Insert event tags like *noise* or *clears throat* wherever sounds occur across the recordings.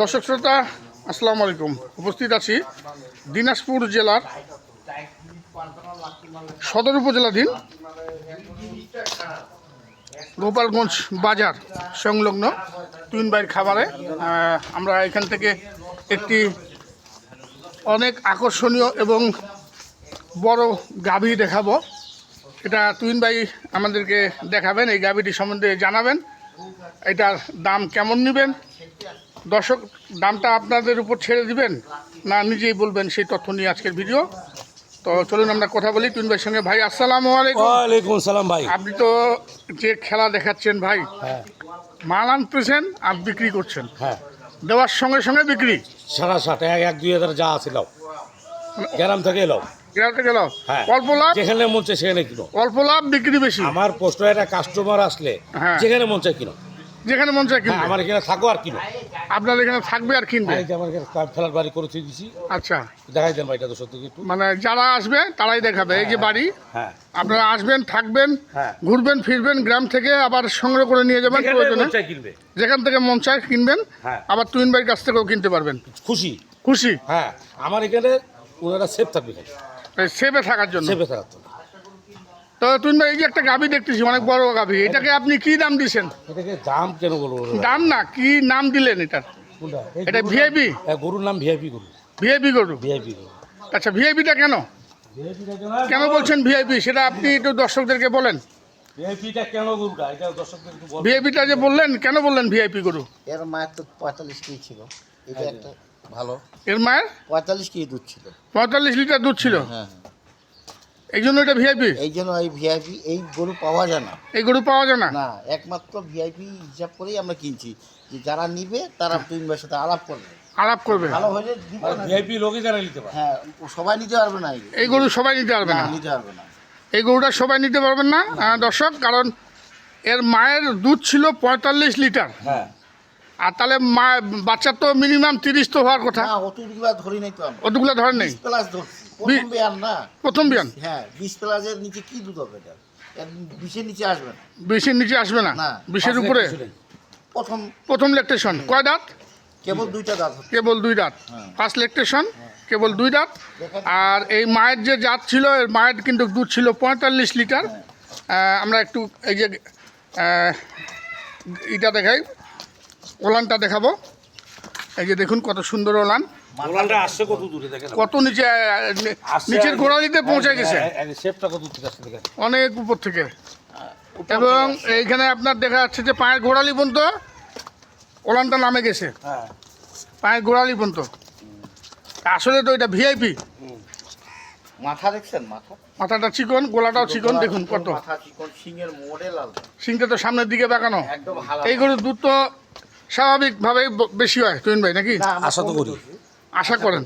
দর্শক শ্রোতা, আসসালামু আলাইকুম। উপস্থিত আছি দিনাজপুর জেলার সদর উপজেলাধীন গোপালগঞ্জ বাজার সংলগ্ন তুইন বাইর খাবারে আমরা এখান থেকে একটি অনেক আকর্ষণীয় এবং বড় গাভী দেখাবো। এটা তুইন ভাই আমাদেরকে দেখাবেন, এই গাভীটি সম্বন্ধে জানাবেন, এটার দাম কেমন নেবেন দর্শক দামটা আপনাদের উপর ছেড়ে দিবেন? না নিজেই বলবেন সেই তথ্য নিয়ে আজকের ভিডিও। তো চলুন আমরা কথা বলি তুইন ভাইয়ের সঙ্গে। ভাই আসসালামু আলাইকুম। সালাম ভাই। আপনি তো যে খেলা দেখাচ্ছেন ভাই হ্যাঁ। মাল আনতেছেন আর বিক্রি করছেন। হ্যাঁ। দেওয়ার সঙ্গে সঙ্গে বিক্রি? সারা সাত এক এক দুই হাজার যা আছে লাও গ্রাম থেকে এলাও গেলাতে গেল হ্যাঁ। অল্প লাভ? যেখানে মন চায় সেখানে কিনো। অল্প লাভ বিক্রি বেশি? আমার পোস্ট একটা কাস্টমার আসলে হ্যাঁ। যেখানে মন চায় কিনো। যেখানে মন চায় কিনবে। আমার এখানে থাকো আর কিনো। আপনার এখানে থাকবে আর কিনবে? এই যে আমার এখানে কাঠ ফেলার বাড়ি করে থুই দিছি। আচ্ছা। দেখাই দেন তো সত্যি একটু। মানে যারা আসবে তারাই দেখাবে এই যে বাড়ি। হ্যাঁ আপনারা আসবেন থাকবেন হ্যাঁ। ঘুরবেন ফিরবেন গ্রাম থেকে আবার সংগ্রহ করে নিয়ে যাবেন প্রয়োজনে। যেখান থেকে মন চায় কিনবেন হ্যাঁ। আবার তুইন ভাইয়ের কাছ থেকেও কিনতে পারবেন। খুশি। খুশি? হ্যাঁ আমার এখানে ওনারা সেফ থাকবে সেভে থাকার জন্য? সেফে থাকার জন্য। তো ভাই এই যে একটা গাভি দেখতেছি অনেক বড় গাভি। এটাকে আপনি কি দাম দিছেন? এটাকে দাম কেন বলব দাম না কি নাম দিলেন এটার এটা হ্যাঁ, গরুর নাম ভিআইপি গরু। ভিআইপি গরু? ভিআইপি গরু। আচ্ছা ভিআইপিটা কেন? কেন বলছেন ভিআইপি সেটা আপনি একটু দর্শকদেরকে বলেন। ভিআইপিটা কেন গরুটা? এটা দর্শকদের একটু ভিআইপিটা যে বললেন কেন বললেন ভিআইপি গরু? এর মায়ের তো পঁয়তাল্লিশ কেজি ছিল। এটা একটা ভালো। এর মায়ের? পঁয়তাল্লিশ কেজি দুধ ছিল। পঁয়তাল্লিশ লিটার দুধ ছিল? হ্যাঁ হ্যাঁ। এই জন্য এটা ভিআইপি এই জন্য এই ভিআইপি এই গরু পাওয়া যায় না। এই গরু পাওয়া যায় না? না একমাত্র ভিআইপি হিসাব করেই আমরা কিনছি। যে যারা নিবে তারা তিন মাসের সাথে আলাপ করবে। আলাপ করবে। ভালো হলে দিব না। ভিআইপি লোকে যারা নিতে পারে হ্যাঁ সবাই নিতে পারবে না এই- গরু সবাই নিতে পারবে না? নিতে পারবে না। এই গরুটা সবাই নিতে পারবেন না? দর্শক কারণ এর মায়ের দুধ ছিল পঁয়তাল্লিশ লিটার। হ্যাঁ। আর তাহলে মা বাচ্চার তো মিনিমাম তিরিশ তো হওয়ার কথা। অতগুলা ধরি নাই তো অতগুলো ধরেন নেই। প্লাস ধরছি। প্রথম বিয়ান না। প্রথম বিয়ান হ্যাঁ বিশ প্লাসের নিচে কি দুধ হবে এটা? বিশের নিচে আসবে না। বিশের নিচে আসবে না? না। বিশের উপরে? প্রথম প্রথম লেকটেশন কয় দাঁত? কেবল দুইটা দাঁত কেবল দুই দাঁত। হ্যাঁ। ফার্স্ট লেকটেশন কেবল দুই দাঁত। আর এই মায়ের যে জাত ছিল মায়ের কিন্তু দুধ ছিল পঁয়তাল্লিশ লিটার। আমরা একটু এই যে এটা দেখাই। ওলানটা দেখাবো। এই যে দেখুন কত সুন্দর ওলান। আসছে কত দূরে দেখেন কত নিচে নিচের গোড়ালিতে পৌঁছে গেছে। শেপটা কত দূর আসছে দেখেন। অনেক উপর থেকে। এবং এইখানে আপনার দেখা যাচ্ছে যে পায়ের গোড়ালি পর্যন্ত ওলানটা নামে গেছে। হ্যাঁ। পায়ের গোড়ালি পর্যন্ত। আসলে তো এটা ভিআইপি মাথা দেখছেন মাথা? মাথাটা চিকন গোলাটাও চিকন দেখুন কত। মাথা চিকন সিংহের মডেল সিংটা তো সামনের দিকে বাঁকানো একদম এই গরুর দুধ তো স্বাভাবিকভাবেই বেশি হয় তুহিন ভাই নাকি? আশা তো করি। আশা করেন।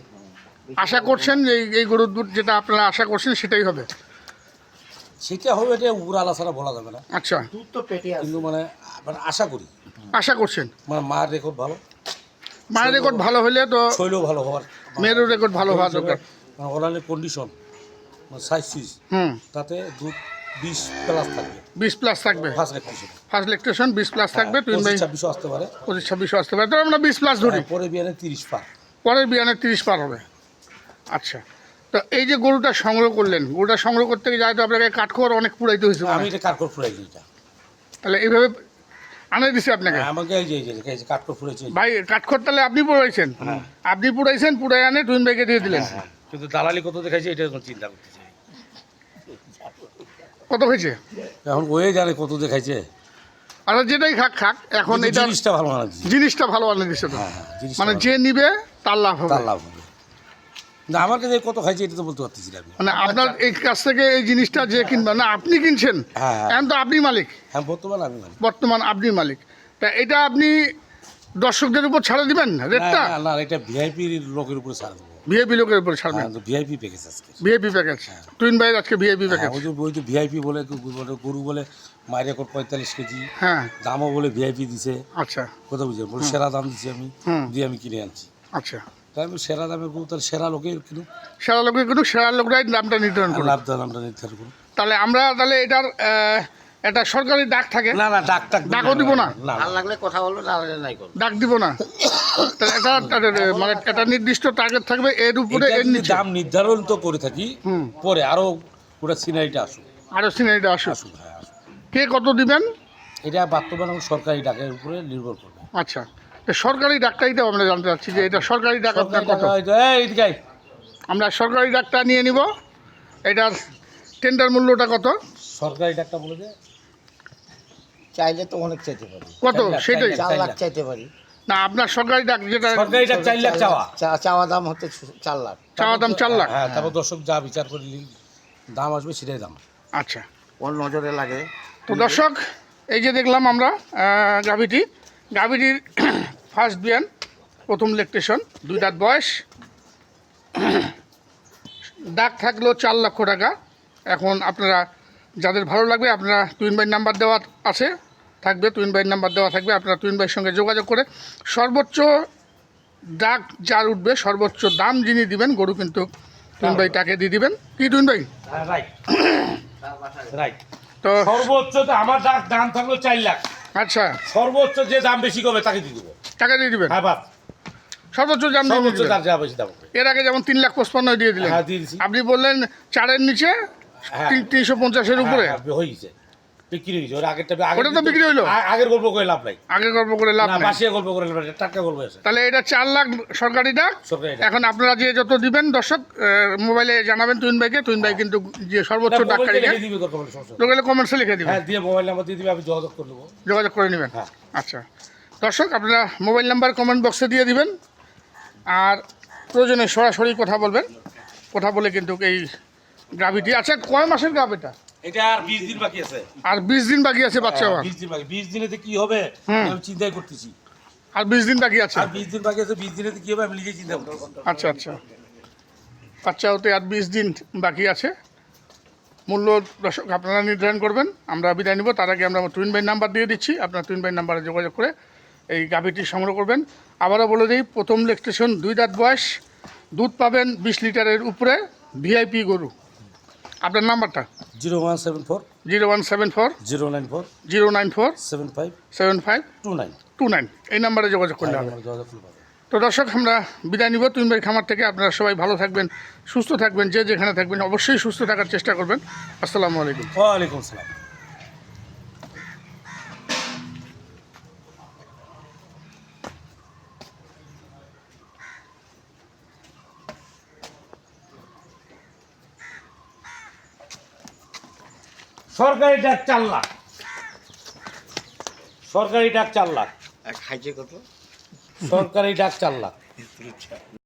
আশা করছেন যে এই- এই গরুর দুধ যেটা আপনারা আশা করছেন সেটাই হবে? সেটা হবে এটা উপর আলা ছাড়া বলা যাবে না। আচ্ছা। দুধ তো পেটে আছে। কিন্তু মানে মানে আশা করি। আশা করছেন? মানে মার রেকর্ড ভালো। মায়ের রেকর্ড ভালো হলে তো শৈল ভালো হওয়ার মেয়েরও রেকর্ড ভালো হওয়া দরকার। মানে ওরালের কন্ডিশন সাইজ সুইজ হুম। তাতে দুধ বিশ প্লাস থাকবে। বিশ প্লাস থাকবে? ফার্স্ট ফার্স্ট বিশ প্লাস থাকবে তুহিন ভাই ছাব্বিশও আসতে পারে। পঁচিশ ছাব্বিশও আসতে পারে। তো আমরা বিশ প্লাস ধরি। হ্যাঁ, পরে বিয়ানে তিরিশ পার। পরের বিয়ানে তিরিশ পার হবে। আচ্ছা। তো এই যে গরুটা সংগ্রহ করলেন গরুটা সংগ্রহ করতে গিয়ে তো আপনাকে কাঠখড় অনেক পুরাইতে হয়েছে আমি এটা এটা। তাহলে এইভাবে আনে দিছে আপনাকে? আমাকে এই যে এই যে ভাই কাঠখড় তাহলে আপনি পুরাইছেন আপনি পুরাইছেন পুরাই আনে টুইন ভাইকে দিয়ে দিলেন। কিন্তু দালালি কত দেখাইছে এটা চিন্তা করতেছে। কত হয়েছে? এখন ওয়ে জানে কত দেখাইছে আর যেটাই খাক খাক। এখন এটা জিনিসটা ভালো মানাচ্ছি জিনিসটা ভালো আনে দিছে তো। হ্যাঁ হ্যাঁ মানে যে নিবে তার লাভ হবে। তার লাভ হবে। না আমার কাছে কত খাইছে এটা তো বলতে পারতেছি না আমি। মানে আপনার এই কাছ থেকে এই জিনিসটা যে কিনবে না আপনি কিনছেন হ্যাঁ, হ্যাঁ। এখন তো আপনি মালিক। হ্যাঁ বর্তমান আমি মানি বর্তমান আপনি মালিক। তা এটা আপনি দর্শকদের উপর ছাড়ে দিবেন রেটটা? না না এটা ভিআইপির লোকের উপর ছাড় দেবো। ভিআইপি লোকের উপর ছাড়বেন? ভিআইপি প্যাকেজ আজকে। ভিআইপি প্যাকেজ টুইন ভাইয়ের আজকে ভিআইপি প্যাকেজ ওই যে ওই যে ভিআইপি বলে গরু বলে গরু বলে মায়ের এখন পঁয়তাল্লিশ কেজি। হ্যাঁ। দামও বলে ভিআইপি দিছে। আচ্ছা। কথা বুঝে বলে সেরা দাম দিছি আমি। দিয়ে আমি কিনে আনছি। আচ্ছা। তাই সেরা দামের গরু তার সেরা লোকের কিনো সেরা লোকের কিন্তু সেরা লোকরাই দামটা নির্ধারণ করবে লাভ দাম আমরা নির্ধারণ করুন তাহলে আমরা তাহলে এটার একটা সরকারি ডাক থাকে। না না ডাক টাক ডাকও দিব না? ভালো লাগলে কথা বলবে না লাগলে নাই করবে। ডাক দিব না। তাহলে এটা এটা- মানে একটা নির্দিষ্ট টার্গেট থাকবে এর উপরে এর নিচে। দাম নির্ধারণ তো করে থাকি হুম। পরে আরও ওটা সিনারিটা আসুক। আরও সিনারিটা আসুক। আসুক হ্যাঁ কে কত দিবেন? এটা বর্তমানে সরকারি ডাকের উপরে নির্ভর করবে। আচ্ছা। তো সরকারি ডাক্তারিতে আমরা জানতে চাচ্ছি যে এটা সরকারি ডাক্তার সরকারি কত? আমরা সরকারি ডাক্তার নিয়ে নিব। এটার টেন্ডার মূল্যটা কত? সরকারি ডাক্তার বলে যে চাইলে তো অনেক চাইতে পারি। কত? সেটাই। চার লাখ। চাইতে পারি। না আপনার সরকারি ডাক যেটা সরকারি ডাক চার লাখ চাওয়া। চা- চাওয়া দাম হচ্ছে চার লাখ। চাওয়া দাম চার লাখ? হ্যাঁ তারপর দর্শক যা বিচার করে দাম আসবে সেটাই দাম। আচ্ছা। ওর নজরে লাগে। তো দর্শক এই যে দেখলাম আমরা গাভীটি। গাভীটির *clears throat* ফার্স্ট বিয়ান প্রথম ইলেকট্রেশন দুই দাঁত বয়স। *clears throat* ডাক থাকল চার লক্ষ টাকা। এখন আপনারা যাদের ভালো লাগবে আপনারা টুইন ভাইয়ের নাম্বার দেওয়া আছে থাকবে টুইন ভাইয়ের নাম্বার দেওয়া থাকবে আপনারা টুইন ভাইয়ের সঙ্গে যোগাযোগ করে সর্বোচ্চ ডাক যার উঠবে সর্বোচ্চ দাম যিনি দিবেন গরু কিন্তু টুইন ভাই তাকে দিয়ে দিবেন। কি তুইন ভাই তো সর্বোচ্চ আমার ডাক দাম থাকল চার লাখ। আচ্ছা। সর্বোচ্চ যে দাম বেশি করবে তাকে দিয়ে দেবো। টাকা দিয়ে দিবেন? হ্যাঁ বাস। সর্বোচ্চ দাম সর্বোচ্চ দাম এর আগে যেমন তিন লাখ পঁচপান্ন দিয়ে দিলেন। হ্যাঁ আপনি বললেন চারের নিচে তিনশো পঞ্চাশের উপরে? হ্যাঁ, হ্যাঁ, হয়ে বিক্রি হয়েছে ওর আগেরটা ওটা তো বিক্রি হইল? আগের গল্প করে লাভ নাই। আগে গল্প করে লাভ নেই? বাসিয়া গল্প করে লাভ নাই। টাটকা গল্প আছে। তাহলে এটা চার লাখ সরকারি ডাক এখন আপনারা যে যত দিবেন দর্শক মোবাইলে জানাবেন তুইন ভাইকে। তুইন ভাই কিন্তু যে সর্বোচ্চ না, মোবাইল লিখে লোকালে কমেন্টসে দিবেন হ্যাঁ দিয়ে মোবাইল নাম্বার দিয়ে দিবে আমি যোগাযোগ করে নেব। যোগাযোগ করে নেবেন? হ্যাঁ। আচ্ছা। দর্শক আপনারা মোবাইল নাম্বার কমেন্ট বক্সে দিয়ে দিবেন। আর প্রয়োজনে সরাসরি কথা বলবেন। কথা বলে কিন্তু এই গ্রাভিটি। আচ্ছা কয় মাসের গাভ এটা? এটা আর বিশ দিন বাকি আছে। আর বিশ দিন বাকি আছে বাচ্চা হওয়ার বিশ দিন বাকি। বিশ দিনেতে কি হবে। আমি চিন্তাই করতেছি। আর বিশ দিন বাকি আছে? আর বিশ দিন বাকি আছে বিশ দিনেতে কি হবে আমি নিজেই চিন্তা করতেছি। আচ্ছা আচ্ছা। বাচ্চা হতে আর বিশ দিন বাকি আছে। মূল্য দর্শক আপনারা নির্ধারণ করবেন। আমরা বিদায় নিব। তার আগে আমরা টুইন ভাই নাম্বার দিয়ে দিচ্ছি। আপনার টুইন ভাই নাম্বারে যোগাযোগ করে এই গাভীটি সংগ্রহ করবেন। আবারও বলে দিই প্রথম ইলেকট্রেশন দুই দাঁত বয়স। দুধ পাবেন বিশ লিটারের উপরে ভিআইপি গরু। আপনার নাম্বারটা? Zero one seven four. Zero one seven four? Zero nine four. Zero nine four? Seven five. Seven five? Two nine. Two nine. এই নাম্বারে যোগাযোগ করলে হবে। যোগাযোগ তো দর্শক আমরা বিদায় নিব। তুমি ভাই খামার থেকে আপনারা সবাই ভালো থাকবেন সুস্থ থাকবেন যে যেখানে থাকবেন অবশ্যই সুস্থ থাকার চেষ্টা করবেন। আসসালামু আলাইকুম। ওয়ালাইকুম সালাম। সরকারি ডাক চার লাখ। সরকারি ডাক চার লাখ। খাইছে কত? সরকারি ডাক চার লাখ।